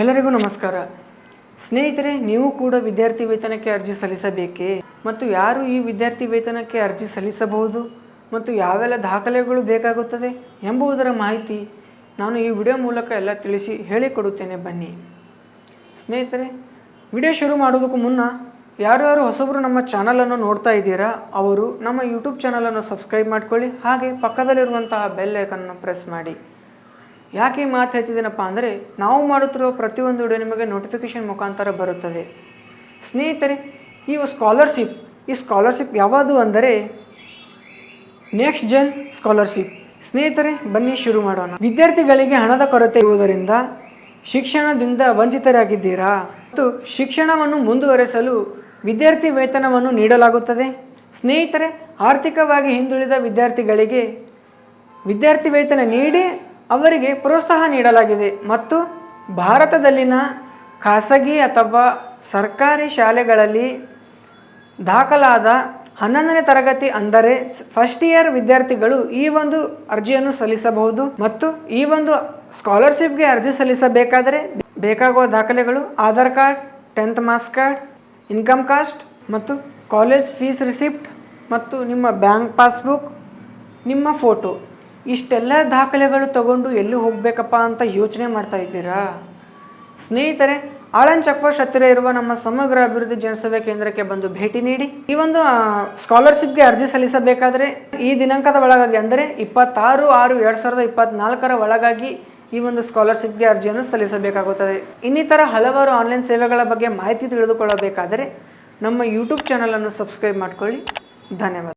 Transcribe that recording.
ಎಲ್ಲರಿಗೂ ನಮಸ್ಕಾರ. ಸ್ನೇಹಿತರೆ, ನೀವು ಕೂಡ ವಿದ್ಯಾರ್ಥಿ ವೇತನಕ್ಕೆ ಅರ್ಜಿ ಸಲ್ಲಿಸಬೇಕೇ? ಮತ್ತು ಯಾರು ಈ ವಿದ್ಯಾರ್ಥಿ ವೇತನಕ್ಕೆ ಅರ್ಜಿ ಸಲ್ಲಿಸಬಹುದು? ಮತ್ತು ಯಾವೆಲ್ಲ ದಾಖಲೆಗಳು ಬೇಕಾಗುತ್ತದೆ ಎಂಬುದರ ಮಾಹಿತಿ ನಾನು ಈ ವಿಡಿಯೋ ಮೂಲಕ ಎಲ್ಲ ತಿಳಿಸಿ ಹೇಳಿಕೊಡುತ್ತೇನೆ ಬನ್ನಿ. ಸ್ನೇಹಿತರೆ, ವಿಡಿಯೋ ಶುರು ಮಾಡೋದಕ್ಕೂ ಮುನ್ನ ಯಾರ್ಯಾರು ಹೊಸಬರು ನಮ್ಮ ಚಾನಲನ್ನು ನೋಡ್ತಾ ಇದ್ದೀರಾ, ಅವರು ನಮ್ಮ ಯೂಟ್ಯೂಬ್ ಚಾನಲನ್ನು ಸಬ್ಸ್ಕ್ರೈಬ್ ಮಾಡ್ಕೊಳ್ಳಿ, ಹಾಗೆ ಪಕ್ಕದಲ್ಲಿರುವಂತಹ ಬೆಲ್ ಐಕನ್ನು ಪ್ರೆಸ್ ಮಾಡಿ. ಯಾಕೆ ಮಾತು ಹೇಳ್ತಿದ್ದೀನಪ್ಪ ಅಂದರೆ ನಾವು ಮಾಡುತ್ತಿರುವ ಪ್ರತಿಯೊಂದು ವಿಡಿಯೋ ನಿಮಗೆ ನೋಟಿಫಿಕೇಶನ್ ಮುಖಾಂತರ ಬರುತ್ತದೆ. ಸ್ನೇಹಿತರೆ, ಈ ಸ್ಕಾಲರ್ಶಿಪ್ ಈ ಸ್ಕಾಲರ್ಶಿಪ್ ಯಾವುದು ಅಂದರೆ ನೆಕ್ಸ್ಟ್ ಜನ್ ಸ್ಕಾಲರ್ಶಿಪ್ ಸ್ನೇಹಿತರೆ, ಬನ್ನಿ ಶುರು ಮಾಡೋಣ. ವಿದ್ಯಾರ್ಥಿಗಳಿಗೆ ಹಣದ ಕೊರತೆ ಇರುವುದರಿಂದ ಶಿಕ್ಷಣದಿಂದ ವಂಚಿತರಾಗಿದ್ದೀರಾ? ಮತ್ತು ಶಿಕ್ಷಣವನ್ನು ಮುಂದುವರೆಸಲು ವಿದ್ಯಾರ್ಥಿ ವೇತನವನ್ನು ನೀಡಲಾಗುತ್ತದೆ. ಸ್ನೇಹಿತರೆ, ಆರ್ಥಿಕವಾಗಿ ಹಿಂದುಳಿದ ವಿದ್ಯಾರ್ಥಿಗಳಿಗೆ ವಿದ್ಯಾರ್ಥಿ ವೇತನ ನೀಡಿ ಅವರಿಗೆ ಪ್ರೋತ್ಸಾಹ ನೀಡಲಾಗಿದೆ ಮತ್ತು ಭಾರತದಲ್ಲಿನ ಖಾಸಗಿ ಅಥವಾ ಸರ್ಕಾರಿ ಶಾಲೆಗಳಲ್ಲಿ ದಾಖಲಾದ ಹನ್ನೊಂದನೇ ತರಗತಿ ಅಂದರೆ ಫಸ್ಟ್ ಇಯರ್ ವಿದ್ಯಾರ್ಥಿಗಳು ಈ ಒಂದು ಅರ್ಜಿಯನ್ನು ಸಲ್ಲಿಸಬಹುದು ಮತ್ತು ಈ ಒಂದು ಸ್ಕಾಲರ್ಶಿಪ್ಗೆ ಅರ್ಜಿ ಸಲ್ಲಿಸಬೇಕಾದರೆ ಬೇಕಾಗುವ ದಾಖಲೆಗಳು Aadhaar card tenth marks card income caste ಮತ್ತು ಕಾಲೇಜ್ ಫೀಸ್ ರಿಸಿಪ್ಟ್ ಮತ್ತು ನಿಮ್ಮ ಬ್ಯಾಂಕ್ ಪಾಸ್ಬುಕ್ ನಿಮ್ಮ ಫೋಟೋ ಇಷ್ಟೆಲ್ಲ ದಾಖಲೆಗಳು ತಗೊಂಡು ಎಲ್ಲೂ ಹೋಗಬೇಕಪ್ಪ ಅಂತ ಯೋಚನೆ ಮಾಡ್ತಾ ಇದ್ದೀರಾ? ಸ್ನೇಹಿತರೆ, ಆಳನ್ ಚೆಕ್ಪೋಸ್ಟ್ ಹತ್ತಿರ ಇರುವ ನಮ್ಮ ಸಮಗ್ರ ಅಭಿವೃದ್ಧಿ ಜನಸಭೆ ಕೇಂದ್ರಕ್ಕೆ ಬಂದು ಭೇಟಿ ನೀಡಿ. ಈ ಒಂದು ಸ್ಕಾಲರ್ಶಿಪ್ಗೆ ಅರ್ಜಿ ಸಲ್ಲಿಸಬೇಕಾದರೆ ಈ ದಿನಾಂಕದ ಒಳಗಾಗಿ ಅಂದರೆ ಇಪ್ಪತ್ತಾರು ಆರು ಎರಡು ಸಾವಿರದ ಇಪ್ಪತ್ನಾಲ್ಕರ ಒಳಗಾಗಿ ಈ ಒಂದು ಸ್ಕಾಲರ್ಶಿಪ್ಗೆ ಅರ್ಜಿಯನ್ನು ಸಲ್ಲಿಸಬೇಕಾಗುತ್ತದೆ. ಇನ್ನಿತರ ಹಲವಾರು ಆನ್ಲೈನ್ ಸೇವೆಗಳ ಬಗ್ಗೆ ಮಾಹಿತಿ ತಿಳಿದುಕೊಳ್ಳಬೇಕಾದರೆ ನಮ್ಮ ಯೂಟ್ಯೂಬ್ ಚಾನಲನ್ನು ಸಬ್ಸ್ಕ್ರೈಬ್ ಮಾಡಿಕೊಳ್ಳಿ. ಧನ್ಯವಾದ.